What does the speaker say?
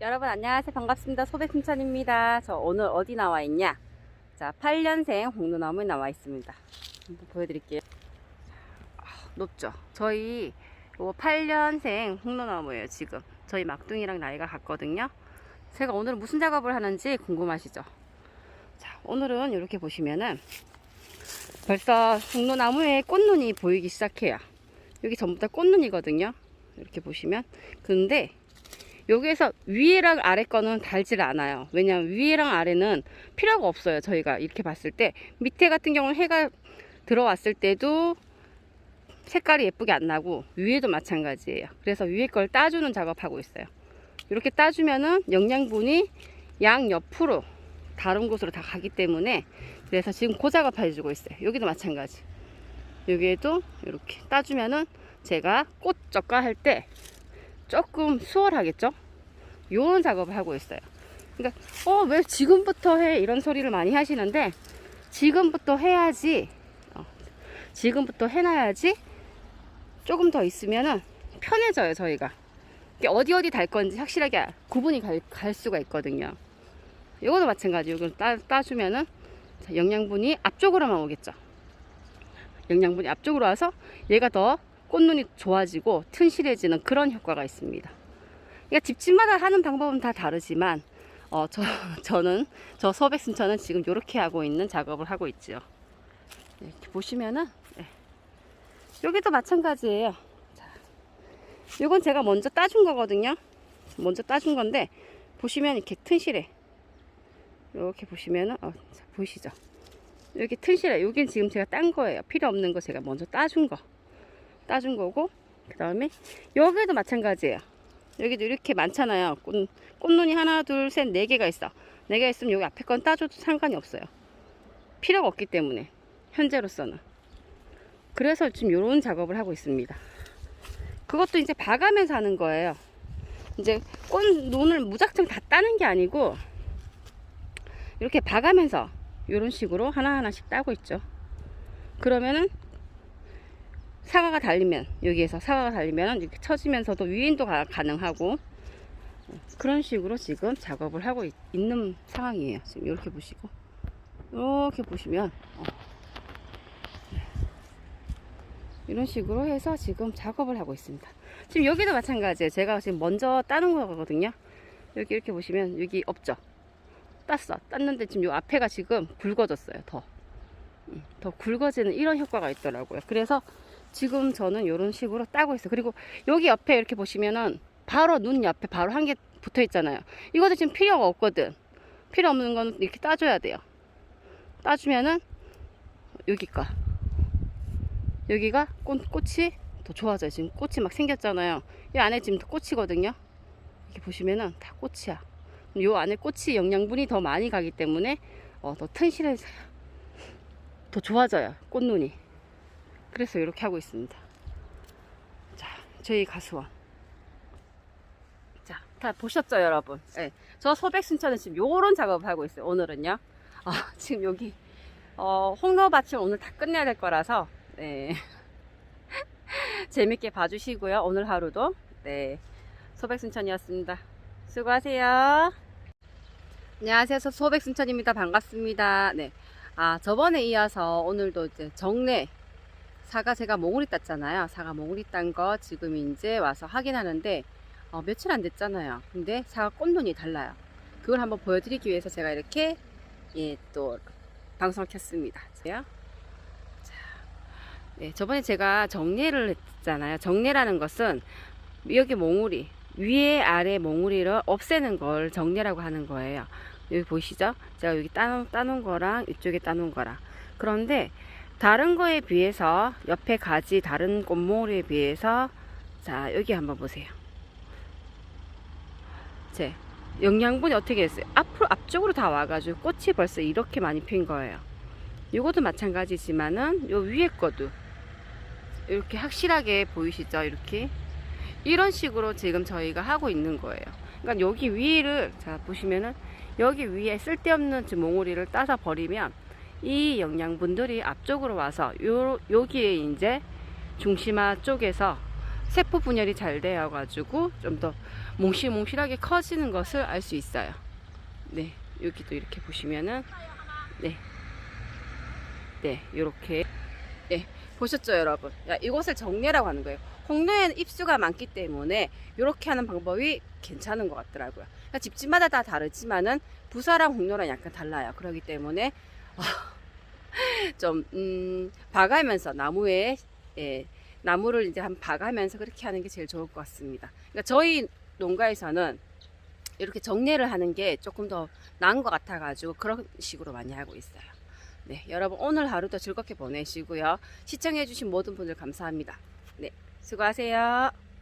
여러분 안녕하세요. 반갑습니다. 소백순천입니다. 저 오늘 어디 나와 있냐? 자 8년생 홍로나무에 나와 있습니다. 한번 보여드릴게요. 아, 높죠? 저희 요 8년생 홍로나무예요 지금. 저희 막둥이랑 나이가 같거든요. 제가 오늘 무슨 작업을 하는지 궁금하시죠? 자 오늘은 이렇게 보시면은 벌써 홍로나무에 꽃눈이 보이기 시작해요. 여기 전부 다 꽃눈이거든요. 이렇게 보시면. 근데 여기에서 위에랑 아래 거는 달질 않아요. 왜냐하면 위에랑 아래는 필요가 없어요. 저희가 이렇게 봤을 때 밑에 같은 경우는 해가 들어왔을 때도 색깔이 예쁘게 안 나고 위에도 마찬가지예요. 그래서 위에 걸 따주는 작업하고 있어요. 이렇게 따주면은 영양분이 양 옆으로 다른 곳으로 다 가기 때문에 그래서 지금 그 작업 해 주고 있어요. 여기도 마찬가지. 여기에도 이렇게 따주면은 제가 꽃 적가할 때 조금 수월하겠죠? 요런 작업을 하고 있어요. 그러니까 어 왜 지금부터 해 이런 소리를 많이 하시는데 지금부터 해야지 어, 지금부터 해놔야지 조금 더 있으면은 편해져요 저희가 어디 어디 달 건지 확실하게 구분이 갈, 갈 수가 있거든요. 이것도 마찬가지. 이걸 따, 따주면은 자, 영양분이 앞쪽으로만 오겠죠. 영양분이 앞쪽으로 와서 얘가 더 꽃눈이 좋아지고 튼실해지는 그런 효과가 있습니다. 그러니까 집집마다 하는 방법은 다 다르지만 어, 저, 저는 저 소백순천은 지금 이렇게 하고 있는 작업을 하고 있죠. 네, 이렇게 보시면은 네. 여기도 마찬가지예요. 자, 이건 제가 먼저 따준 거거든요. 먼저 따준 건데 보시면 이렇게 튼실해. 이렇게 보시면은 어, 자, 보이시죠? 여기 튼실해. 여긴 지금 제가 딴 거예요. 필요 없는 거 제가 먼저 따준 거. 따준 거고 그 다음에 여기도 마찬가지예요 여기도 이렇게 많잖아요. 꽃, 꽃눈이 하나 둘 셋 네 개가 있어. 네 개가 있으면 여기 앞에 건 따줘도 상관이 없어요. 필요가 없기 때문에 현재로서는. 그래서 지금 이런 작업을 하고 있습니다. 그것도 이제 봐가면서 하는 거예요. 이제 꽃눈을 무작정 다 따는 게 아니고 이렇게 봐가면서 이런 식으로 하나하나씩 따고 있죠. 그러면은 사과가 달리면 여기에서 사과가 달리면 이렇게 쳐지면서도 유인도 가, 가능하고 그런 식으로 지금 작업을 하고 있, 는 상황이에요. 지금 이렇게 보시고 이렇게 보시면 어. 이런 식으로 해서 지금 작업을 하고 있습니다. 지금 여기도 마찬가지예요. 제가 지금 먼저 따는 거거든요. 여기 이렇게 보시면 여기 없죠. 땄어. 땄는데 지금 요 앞에가 지금 굵어졌어요. 더. 음, 더 굵어지는 이런 효과가 있더라고요. 그래서 지금 저는 이런 식으로 따고 있어요. 그리고 여기 옆에 이렇게 보시면은 바로 눈 옆에 바로 한 개 붙어 있잖아요. 이것도 지금 필요가 없거든. 필요 없는 거는 이렇게 따줘야 돼요. 따주면은 여기가 여기가 꽃, 꽃이 더 좋아져요. 지금 꽃이 막 생겼잖아요. 이 안에 지금 꽃이거든요. 이렇게 보시면은 다 꽃이야. 이 안에 꽃이 영양분이 더 많이 가기 때문에 어, 더 튼실해져요. 더 좋아져요. 꽃눈이. 그래서 이렇게 하고 있습니다. 자, 저희 가수원. 자, 다 보셨죠, 여러분? 네, 저 소백 순천은 지금 요런 작업을 하고 있어요. 오늘은요. 아, 지금 여기 어, 홍로밭을 오늘 다 끝내야 될 거라서 네. 재밌게 봐주시고요. 오늘 하루도 네, 소백 순천이었습니다. 수고하세요. 안녕하세요. 저 소백 순천입니다. 반갑습니다. 네. 아, 저번에 이어서 오늘도 이제 정례 사과 제가 몽우리 땄잖아요. 사과 몽우리 딴 거 지금 이제 와서 확인하는데 어, 며칠 안 됐잖아요. 근데 사과 꽃눈이 달라요. 그걸 한번 보여드리기 위해서 제가 이렇게 예, 또 방송을 켰습니다. 자, 네, 저번에 제가 정리를 했잖아요. 정리라는 것은 여기 몽우리 위에 아래 몽우리를 없애는 걸 정리라고 하는 거예요. 여기 보이시죠? 제가 여기 따놓은, 따놓은 거랑 이쪽에 따놓은 거랑 그런데 다른 거에 비해서 옆에 가지 다른 꽃몽우리에 비해서 자 여기 한번 보세요. 제 영양분이 어떻게 됐어요? 앞으로 앞쪽으로 다 와가지고 꽃이 벌써 이렇게 많이 핀 거예요. 이것도 마찬가지지만은 요 위에 거도 이렇게 확실하게 보이시죠? 이렇게? 이런 식으로 지금 저희가 하고 있는 거예요. 그러니까 여기 위를 자 보시면은 여기 위에 쓸데없는 몽우리를 따서 버리면 이 영양분들이 앞쪽으로 와서 요, 여기에 이제 중심화 쪽에서 세포 분열이 잘 되어 가지고 좀 더 몽실몽실하게 커지는 것을 알 수 있어요. 네, 여기도 이렇게 보시면은 네, 네, 이렇게 네 보셨죠, 여러분? 야, 이것을 정례라고 하는 거예요. 홍로에는 입수가 많기 때문에 이렇게 하는 방법이 괜찮은 것 같더라고요. 그러니까 집집마다 다 다르지만은 부사랑 홍로랑 약간 달라요. 그렇기 때문에 아, 좀 음, 봐가면서 나무에 예, 나무를 이제 한 봐가면서 그렇게 하는 게 제일 좋을 것 같습니다. 그러니까 저희 농가에서는 이렇게 정리를 하는 게 조금 더 나은 것 같아가지고 그런 식으로 많이 하고 있어요. 네, 여러분 오늘 하루도 즐겁게 보내시고요. 시청해주신 모든 분들 감사합니다. 네, 수고하세요.